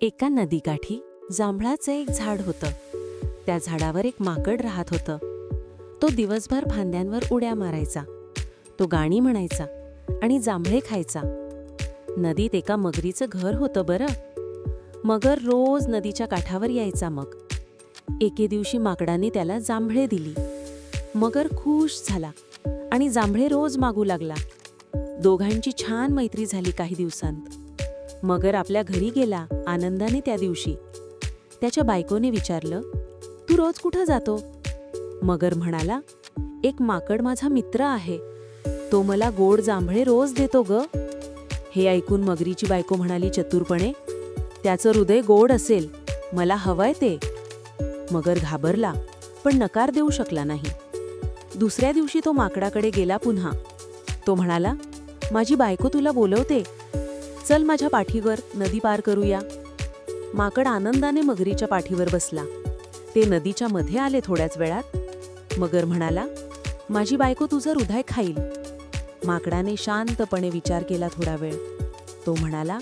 एका नदीकाठी जांभळाचं एक झाड होतं. त्या झाडावर एक माकड राहत होतं. तो दिवसभर फांद्यांवर उड्या मारायचा. तो गाणी म्हणायचा आणि जांभळे खायचा. नदीत एका मगरीचं घर होतं बरं. मगर रोज नदीच्या काठावर यायचा मग. एके दिवशी माकडाने त्याला जांभळे दिली. मगर खुश झाला आणि जांभळे रोज मागू लागला. दोघांची छान मैत्री झाली काही दिवसांत. मगर आपल्या घरी गेला. आनंदाने त्या दिवशी. त्याच्या बायकोने विचारलं तू रोज कुठं जातो? मगर म्हणाला एक माकड माझा मित्र आहे. तो मला गोड जांभळे रोज देतो ग. हे ऐकून मगरीची बायको म्हणाली चतुरपणे त्याचं हृदय गोड असेल मला हवंय ते. मगर घाबरला पण नकार देऊ शकला नाही. दुसऱ्या दिवशी तो माकडाकडे गेला पुन्हा. तो म्हणाला माझी बायको तुला बोलवते. चल माझ्या पाठीवर नदी पार करूया. माकड आनंदाने मगरीच्या पाठीवर बसला. ते नदीच्या मध्ये आले थोड्याच वेळात. मगर म्हणाला माझी बायको तुझं हृदय खाईल. माकडाने शांतपणे विचार केला थोडा वेळ. तो म्हणाला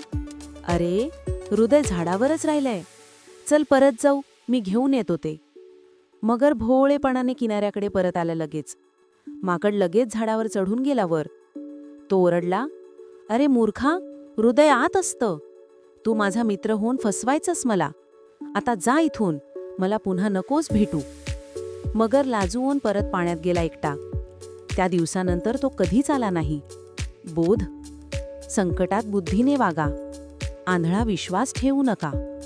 अरे हृदय झाडावरच राहिलंय. चल परत जाऊ मी घेऊन येतो ते. मगर भोळेपणाने किनाऱ्याकडे परत आला लगेच. माकड लगेच झाडावर चढून गेला वर. तो ओरडला अरे मूर्खा हृदय आत असतं. तू माझा मित्र होऊन फसवायचंस मला. आता जा इथून. मला पुन्हा नकोच भेटू. मगर लाजून परत पाण्यात गेला एकटा. त्या दिवसानंतर तो कधीच आला नाही. बोध. संकटात बुद्धीने वागा. आंधळा विश्वास ठेवू नका.